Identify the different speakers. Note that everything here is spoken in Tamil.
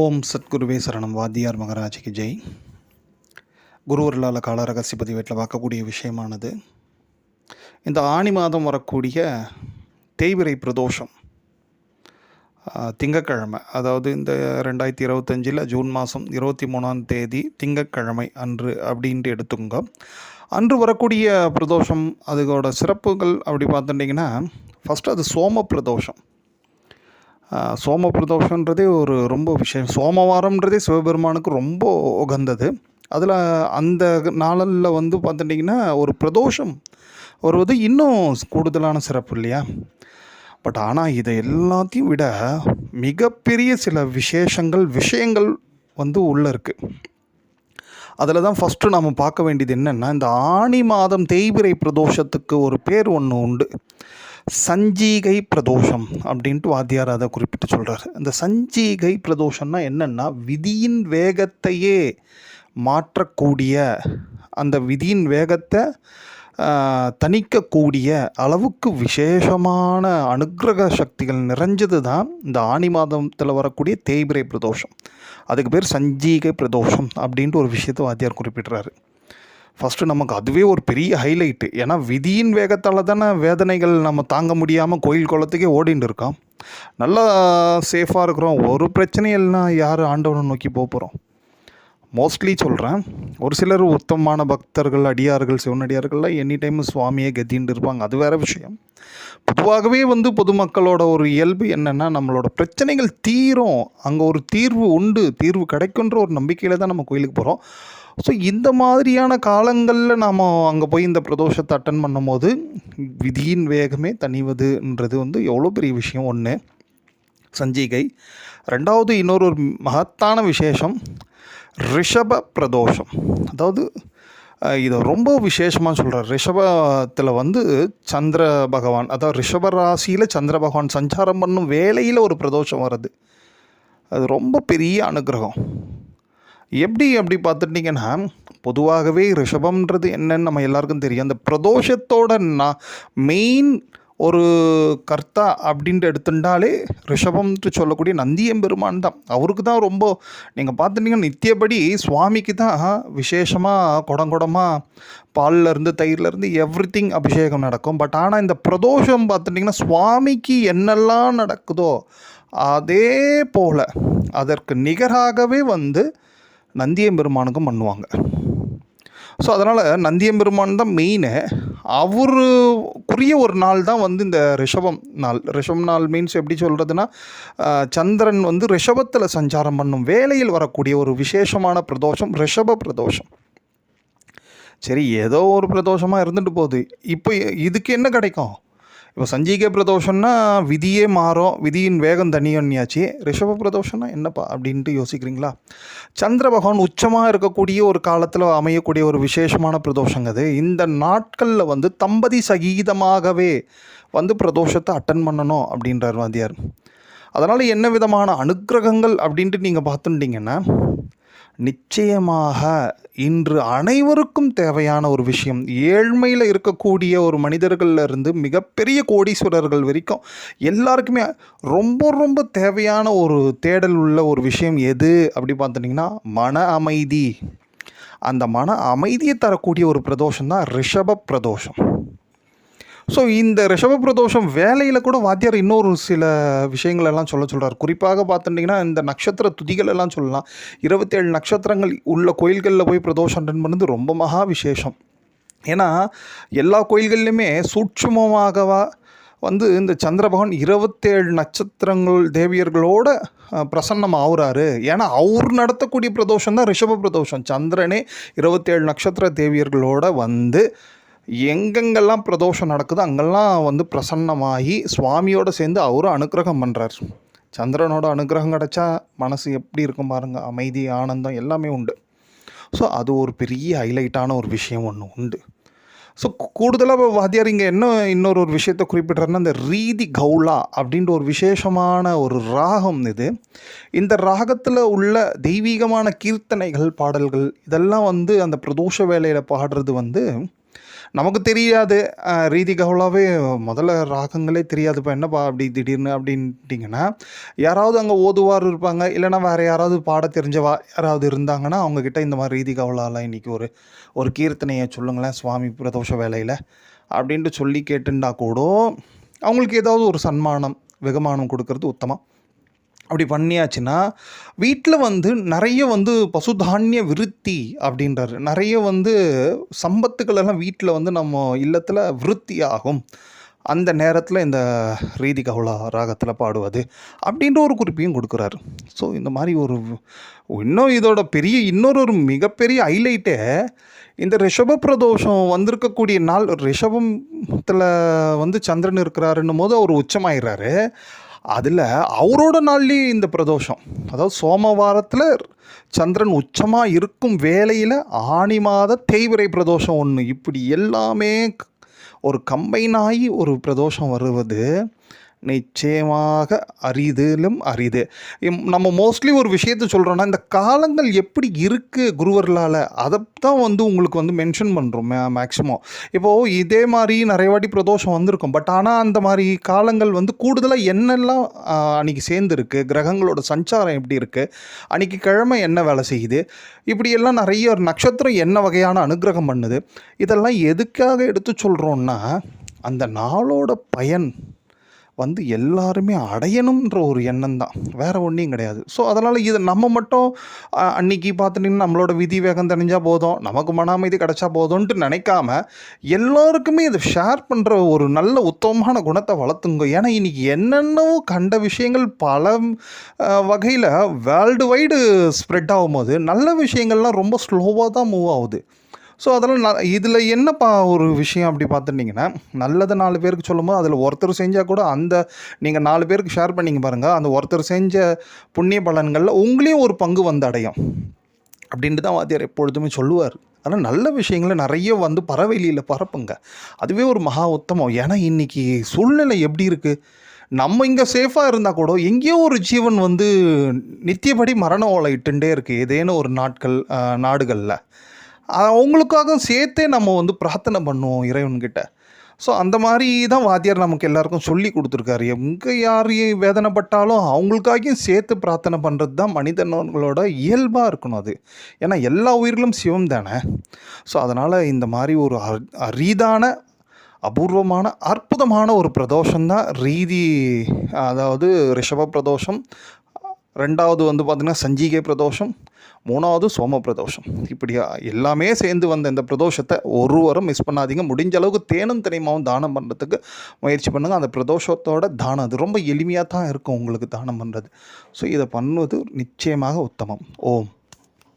Speaker 1: ஓம் சத்குருவே சரணம். வாத்தியார் மகராஜிக்கு ஜெய். குருவர்களால் கால ரகசிய பதிவேட்டில் பார்க்கக்கூடிய விஷயமானது இந்த ஆணி மாதம் வரக்கூடிய தேய்விரை பிரதோஷம் திங்கக்கிழமை அதாவது இந்த ரெண்டாயிரத்தி இருபத்தஞ்சில் ஜூன் மாதம் இருபத்தி மூணாம் தேதி திங்கக்கிழமை அன்று அப்படின்ட்டு எடுத்துக்கோங்க. அன்று வரக்கூடிய பிரதோஷம் அதோட சிறப்புகள் அப்படி பார்த்துட்டிங்கன்னா ஃபஸ்ட்டு அது சோம பிரதோஷம். சோம பிரதோஷன்றதே ஒரு ரொம்ப விஷயம். சோமவாரம்ன்றதே சிவபெருமானுக்கு ரொம்ப உகந்தது. அதில் அந்த நாளில் வந்து பார்த்துட்டிங்கன்னா ஒரு பிரதோஷம் வருவது இன்னும் கூடுதலான சிறப்பு இல்லையா? பட் ஆனால் இதை எல்லாத்தையும் விட மிகப்பெரிய சில விசேஷங்கள் விஷயங்கள் வந்து உள்ளே இருக்குது அதில் தான் ஃபஸ்ட்டு நாம் பார்க்க வேண்டியது என்னென்னா இந்த ஆணி மாதம் தேய்பிரை பிரதோஷத்துக்கு ஒரு பேர் ஒன்று உண்டு. சஞ்சீகை பிரதோஷம் அப்படின்ட்டு வாத்தியார் அதை குறிப்பிட்டு சொல்கிறார் இந்த சஞ்சீகை பிரதோஷம்னா என்னென்னா விதியின் வேகத்தையே மாற்றக்கூடிய அந்த விதியின் வேகத்தை தணிக்கக்கூடிய அளவுக்கு விசேஷமான அனுக்கிரக சக்திகள் நிறைஞ்சது தான் இந்த ஆணி மாதத்தில் வரக்கூடிய தேய்பிரை பிரதோஷம். அதுக்கு பேர் சஞ்சீகை பிரதோஷம் அப்படின்ட்டு ஒரு விஷயத்தை வாத்தியார் குறிப்பிட்றாரு. ஃபஸ்ட்டு நமக்கு அதுவே ஒரு பெரிய ஹைலைட்டு ஏன்னா விதியின் வேகத்தால் தானே வேதனைகள் நம்ம தாங்க முடியாமல் கோயில் குளத்துக்கே ஓடின்னு இருக்கோம். நல்லா சேஃபாக இருக்கிறோம். ஒரு பிரச்சனையும் இல்லைனா யார் ஆண்டவனை நோக்கி போக போகிறோம் மோஸ்ட்லி சொல்கிறேன் ஒரு சிலர் உத்தமமான பக்தர்கள் அடியார்கள் சிவனடியார்கள்லாம் எனி டைம் சுவாமியே கத்தின்னு இருப்பாங்க. அது வேறு விஷயம். பொதுவாகவே வந்து பொதுமக்களோட ஒரு இயல்பு என்னென்னா நம்மளோட பிரச்சனைகள் தீரும். அங்கே ஒரு தீர்வு உண்டு. தீர்வு கிடைக்குன்ற ஒரு நம்பிக்கையில் தான் நம்ம கோயிலுக்கு போகிறோம் ஸோ இந்த மாதிரியான காலங்களில் நாம் அங்கே போய் இந்த பிரதோஷத்தை அட்டன் பண்ணும்போது விதியின் வேகமே தணிவதுன்றது வந்து எவ்வளோ பெரிய விஷயம். ஒன்று சஞ்சிகை. ரெண்டாவது இன்னொரு ஒரு மகத்தான விசேஷம் ரிஷப பிரதோஷம். அதாவது இதை ரொம்ப விசேஷமாக சொல்கிறார் ரிஷபத்தில் வந்து சந்திர பகவான் அதாவது ரிஷப ராசியில் சந்திர பகவான் சஞ்சாரம் பண்ணும் வேலையில் ஒரு பிரதோஷம் வருது அது ரொம்ப பெரிய அனுகிரகம். எப்படி அப்படி பார்த்துட்டிங்கன்னா பொதுவாகவே ரிஷபம்ன்றது என்னன்னு நம்ம எல்லாருக்கும் தெரியும். அந்த பிரதோஷத்தோட நான் மெயின் ஒரு கர்த்தா அப்படின்ட்டு எடுத்துட்டாலே ரிஷபம்ன்ட்டு சொல்லக்கூடிய நந்தியம்பெருமான் தான். அவருக்கு தான் ரொம்ப நீங்கள் பார்த்துட்டிங்கன்னா நித்தியபடி சுவாமிக்கு தான் விசேஷமாக குடங்குடமாக பால்லேருந்து தயிர்லேருந்து எவ்ரி திங் அபிஷேகம் நடக்கும். பட் ஆனால் இந்த பிரதோஷம் பார்த்துட்டிங்கன்னா சுவாமிக்கு என்னெல்லாம் நடக்குதோ அதே போல் அதற்கு நிகராகவே வந்து நந்தியம்பெருமானுக்கும் பண்ணுவாங்க. ஸோ அதனால் நந்தியம்பெருமான் தான் மெயினு அவருக்குரிய ஒரு நாள் தான் வந்து இந்த ரிஷபம் நாள். ரிஷபம் நாள் மீன்ஸ் எப்படி சொல்கிறதுனா சந்திரன் வந்து ரிஷபத்தில் சஞ்சாரம் பண்ணும். வேலையில் வரக்கூடிய ஒரு விசேஷமான பிரதோஷம் ரிஷப பிரதோஷம். சரி ஏதோ ஒரு பிரதோஷமாக இருந்துட்டு போகுது. இப்போ இதுக்கு என்ன கிடைக்கும்? இப்போ சஞ்சீக பிரதோஷம்னா விதியே மாறும் விதியின் வேகம் தனியன்யாச்சு ரிஷப பிரதோஷம்னா என்னப்பா அப்படின்ட்டு யோசிக்கிறீங்களா? சந்திர பகவான் உச்சமாக இருக்கக்கூடிய ஒரு காலத்தில் அமையக்கூடிய ஒரு விசேஷமான பிரதோஷங்க அது. இந்த நாட்களில் வந்து தம்பதி சகீதமாகவே வந்து பிரதோஷத்தை அட்டன் பண்ணணும் அப்படின்றார் வாத்தியார். அதனால் என்ன விதமான அனுக்கிரகங்கள் அப்படின்ட்டு நீங்கள் பார்த்துட்டிங்கன்னா நிச்சயமாக இன்று அனைவருக்கும் தேவையான ஒரு விஷயம். ஏழ்மையில் இருக்கக்கூடிய ஒரு மனிதர்கள்லருந்து மிகப்பெரிய கோடீஸ்வரர்கள் வரைக்கும் எல்லாருக்குமே ரொம்ப ரொம்ப தேவையான ஒரு தேடல் உள்ள ஒரு விஷயம் எது அப்படி பார்த்துட்டிங்கன்னா மன அமைதி. அந்த மன அமைதியை தரக்கூடிய ஒரு பிரதோஷம் தான் ரிஷப பிரதோஷம். ஸோ இந்த ரிஷப பிரதோஷம் வேலையில் கூட வாத்தியார் இன்னொரு சில விஷயங்கள் எல்லாம் சொல்ல சொல்கிறார் குறிப்பாக பார்த்துட்டிங்கன்னா இந்த நட்சத்திர துதிகள் எல்லாம் சொல்லலாம். இருபத்தேழு நட்சத்திரங்கள் உள்ள கோயில்களில் போய் பிரதோஷம் அட்டன் பண்ணது ரொம்ப மகா விசேஷம். ஏன்னா எல்லா கோயில்கள்லையுமே சூட்சுமமாகவா வந்து இந்த சந்திரபகவான் இருபத்தேழு நட்சத்திரங்கள் தேவியர்களோட பிரசன்னம் ஆகுறாரு ஏன்னா அவர் நடத்தக்கூடிய பிரதோஷம் தான் ரிஷப பிரதோஷம் சந்திரனே இருபத்தேழு நட்சத்திர தேவியர்களோட வந்து எங்கெங்கெல்லாம் பிரதோஷம் நடக்குதோ அங்கெல்லாம் வந்து பிரசன்னமாகி சுவாமியோட சேர்ந்து அவரும் அனுக்கிரகம் பண்ணுறார் சந்திரனோட அனுக்கிரகம் கிடச்சா மனசு எப்படி இருக்கும் பாருங்கள் அமைதி ஆனந்தம் எல்லாமே உண்டு. ஸோ அது ஒரு பெரிய ஹைலைட்டான ஒரு விஷயம் ஒன்று உண்டு. ஸோ கூடுதலாக வாத்தியார் இங்கே என்ன இன்னொரு ஒரு விஷயத்தை குறிப்பிட்றாருன்னா இந்த ரீதி கௌலா அப்படின்ற ஒரு விசேஷமான ஒரு ராகம் இது. இந்த ராகத்தில் உள்ள தெய்வீகமான கீர்த்தனைகள் பாடல்கள் இதெல்லாம் வந்து அந்த பிரதோஷ வேலையில் பாடுறது வந்து நமக்கு தெரியாது. ரீதி கவுலாவே முதல்ல ராகங்களே தெரியாது இப்போ என்னப்பா அப்படி திடீர்னு அப்படின்ட்டிங்கன்னா யாராவது அங்கே ஓதுவார் இருப்பாங்க இல்லைன்னா வேறு யாராவது பாட தெரிஞ்சவா யாராவது இருந்தாங்கன்னா அவங்கக்கிட்ட இந்த மாதிரி ரீதி கவுலாலாம் இன்றைக்கி ஒரு ஒரு கீர்த்தனையை சொல்லுங்களேன் சுவாமி பிரதோஷ வேலையில் அப்படின்ட்டு சொல்லி கேட்டுண்டா கூட அவங்களுக்கு ஏதாவது ஒரு சன்மானம் வெகுமானம் கொடுக்கறது உத்தமம். அப்படி பண்ணியாச்சுன்னா வீட்டில் வந்து நிறைய வந்து பசுதானிய விருத்தி அப்படின்றாரு. நிறைய வந்து சம்பத்துக்கள் எல்லாம் வீட்டில் வந்து நம்ம இல்லத்தில் விருத்தி ஆகும். அந்த நேரத்தில் இந்த ரீதி கவுளா ராகத்தில் பாடுவது அப்படின்ற ஒரு குறிப்பையும் கொடுக்குறாரு. ஸோ இந்த மாதிரி ஒரு இன்னும் இதோட பெரிய இன்னொரு ஒரு மிகப்பெரிய ஹைலைட்டே இந்த ரிஷப பிரதோஷம் வந்திருக்கக்கூடிய நாள் ரிஷபத்தில் வந்து சந்திரன் இருக்கிறாருன்னும் போது அவர் உச்சமாயிடுறாரு அதில் அவரோட நாள்லேயே இந்த பிரதோஷம். அதாவது சோமவாரத்தில் சந்திரன் உச்சமாக இருக்கும் வேலையில் ஆணி மாத தேய்விரை பிரதோஷம் ஒன்று இப்படி எல்லாமே ஒரு கம்பைனாகி ஒரு பிரதோஷம் வருவது நிச்சயமாக அரிதிலும் அரிது. நம்ம மோஸ்ட்லி ஒரு விஷயத்த சொல்கிறோன்னா இந்த காலங்கள் எப்படி இருக்குது குருவர்களால் அதை தான் வந்து உங்களுக்கு வந்து மென்ஷன் பண்ணுறோம் மேக்ஸிமம் இப்போது இதே மாதிரி நிறைய வாட்டி பிரதோஷம் வந்திருக்கும். பட் ஆனால் அந்த மாதிரி காலங்கள் வந்து கூடுதலாக என்னெல்லாம் அன்றைக்கி சேர்ந்துருக்கு கிரகங்களோட சஞ்சாரம் எப்படி இருக்குது அன்னைக்கு கிழமை என்ன வேலை செய்யுது இப்படியெல்லாம் நிறைய ஒரு நட்சத்திரம் என்ன வகையான அனுகிரகம் பண்ணுது இதெல்லாம் எதுக்காக எடுத்து சொல்கிறோன்னா அந்த நாளோட பயன் வந்து எல்லாருமே அடையணுன்ற ஒரு எண்ணம் தான் வேறு ஒன்றையும் கிடையாது. ஸோ அதனால் இது நம்ம மட்டும் அன்னைக்கு பார்த்துட்டிங்கன்னா நம்மளோட விதி வேகம் தெரிஞ்சால் போதும் நமக்கு மன அமைதி கிடைச்சா போதும்ன்ட்டு நினைக்காம எல்லாருக்குமே இதை ஷேர் பண்ணுற ஒரு நல்ல உத்தமமான குணத்தை வளர்த்துங்க. ஏன்னா இன்றைக்கி என்னென்னவோ கண்ட விஷயங்கள் பல வகையில் வேர்ல்டு வைடு ஸ்ப்ரெட் ஆகும்போது நல்ல விஷயங்கள்லாம் ரொம்ப ஸ்லோவாக தான் மூவ் ஆகுது. ஸோ அதெல்லாம் ந இதில் என்னப்பா ஒரு விஷயம் அப்படி பார்த்துட்டிங்கன்னா நல்லதை நாலு பேருக்கு சொல்லும்போது அதில் ஒருத்தர் செஞ்சால் கூட அந்த நீங்கள் நாலு பேருக்கு ஷேர் பண்ணிங்க பாருங்கள் அந்த ஒருத்தர் செஞ்ச புண்ணிய பலன்களில் உங்களையும் ஒரு பங்கு வந்து அடையும். அப்படின்ட்டு தான் வாத்தியார் எப்பொழுதுமே சொல்லுவார். ஆனால் நல்ல விஷயங்களை நிறைய வந்து பறவைலியில் பரப்புங்க. அதுவே ஒரு மகா உத்தமம். ஏன்னா இன்றைக்கி சூழ்நிலை எப்படி இருக்குது நம்ம இங்கே சேஃபாக இருந்தால் கூட எங்கேயோ ஒரு ஜீவன் வந்து நித்தியபடி மரண ஓலை இட்டுண்டே இருக்குது ஏதேனும் ஒரு நாட்கள் நாடுகளில். அவங்களுக்காக சேர்த்தே நம்ம வந்து பிரார்த்தனை பண்ணுவோம் இறைவன்கிட்ட. ஸோ அந்த மாதிரி தான் வாத்தியார் நமக்கு எல்லாருக்கும் சொல்லி கொடுத்துருக்காரு. எங்கே யார் வேதனைப்பட்டாலும் அவங்களுக்காகவும் சேர்த்து பிரார்த்தனை பண்ணுறது தான் மனிதனங்களோட இயல்பாக இருக்கணும் அது. ஏன்னா எல்லா உயிர்களும் சிவம் தானே. ஸோ அதனால் இந்த மாதிரி ஒரு அர்- அரிதான அபூர்வமான அற்புதமான ஒரு பிரதோஷம் தான் ரீதி அதாவது ரிஷப பிரதோஷம். ரெண்டாவது வந்து பார்த்திங்கன்னா சஞ்சீகை பிரதோஷம். மூணாவது சோம பிரதோஷம் இப்படியா எல்லாமே சேர்ந்து வந்த இந்த பிரதோஷத்தை ஒருவரும் மிஸ் பண்ணாதீங்க. முடிஞ்ச அளவுக்கு தேனும் தினைமாவும் தானம் பண்ணுறதுக்கு முயற்சி பண்ணுங்கள் அந்த பிரதோஷத்தோட தானம் அது ரொம்ப எளிமையாக தான் இருக்கும் உங்களுக்கு தானம் பண்ணுறது ஸோ இதை பண்ணுவது நிச்சயமாக உத்தமம். ஓம்.